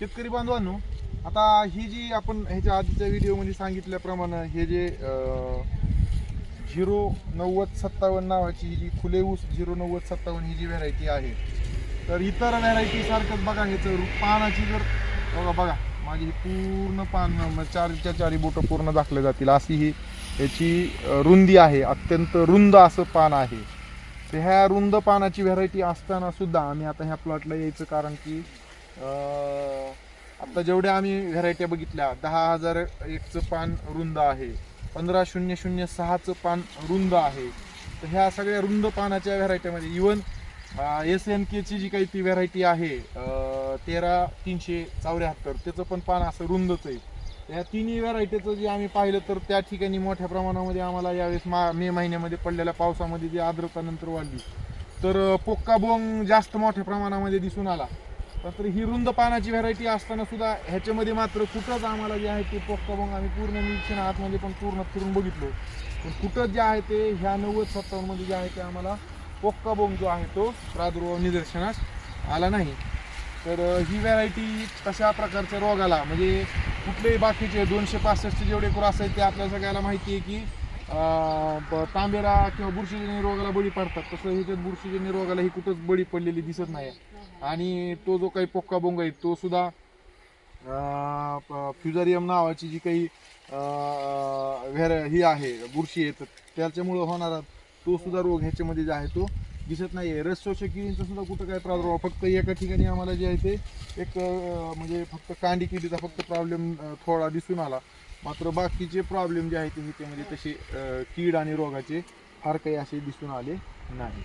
शेतकरी बांधवांनो आता ही जी आपण ह्याच्या आधीच्या व्हिडिओमध्ये सांगितल्याप्रमाणे हे जे झिरो नव्वद सत्तावन्न नावाची ही जी खुले ऊस झिरो नव्वद सत्तावन्न ही जी व्हेरायटी आहे तर इतर व्हरायटीसारखंच बघा ह्याचं रु- पानाची जर बघा बघा माझी ही पूर्ण पान चारच्या चारी बोटं पूर्ण दाखले जातील. अशी ही याची रुंदी आहे. अत्यंत रुंद असं पान आहे. तर ह्या रुंद पानाची व्हरायटी असताना सुद्धा आम्ही आता ह्या प्लॉटला यायचं कारण की आता जेवढ्या आम्ही व्हरायट्या बघितल्या दहा हजार एकचं पान रुंद आहे पंधरा शून्य शून्य सहाचं पान रुंद आहे. तर ह्या सगळ्या रुंद पानाच्या व्हरायटीमध्ये इवन एस एन केची जी काही ती व्हरायटी आहे तेरा तीनशे चौऱ्याहत्तर त्याचं पण पान असं रुंदच आहे. तर ह्या तिन्ही व्हरायटीचं जे आम्ही पाहिलं तर त्या ठिकाणी मोठ्या प्रमाणामध्ये आम्हाला यावेळेस मा मे महिन्यामध्ये पडलेल्या पावसामध्ये जी आर्द्रता नंतर वाढली. तर पोक्का बोंग जास्त मोठ्या प्रमाणामध्ये दिसून आला. तर ही रुंद पानाची व्हरायटी असताना सुद्धा ह्याच्यामध्ये मात्र कुठंच आम्हाला जे आहे ते पोक्काबोंग आम्ही पूर्ण निरीक्षण आतमध्ये पण पूर्ण फिरून बघितलो. पण कुठंच जे आहे ते ह्या नव्वद सत्तावन्नमध्ये जे आहे ते आम्हाला पोक्काबोंग जो आहे तो प्रादुर्भाव निदर्शनास आला नाही. तर ही व्हरायटी तशा प्रकारच्या रोगाला म्हणजे कुठलेही बाकीचे दोनशे पासष्ट जेवढे क्रॉस आहेत ते आपल्या सगळ्याला माहिती आहे की ब- तांबेरा किंवा बुरशीजन्य रोगाला बळी पडतात. तसं ह्याच्यात बुरशीजन्य रोगाला ही कुठंच बळी पडलेली दिसत नाही. आणि तो जो काही पोक्का बोंग आहे तो सुद्धा फ्युजारियम नावाची जी काही व्हेर ही आहे बुरशी आहे तर त्याच्यामुळं होणारा तो सुद्धा रोग ह्याच्यामध्ये जे आहे तो दिसत नाही आहे रस किडींचा सुद्धा कुठं काय प्रादुर्भाव फक्त एका ठिकाणी आम्हाला जे आहे ते एक म्हणजे फक्त कांडी किडीचा फक्त प्रॉब्लेम थोडा दिसून आला. मात्र बाकीचे प्रॉब्लेम जे आहेत ते म्हणजे तसे कीड आणि रोगाचे फार काही असे दिसून आले नाही.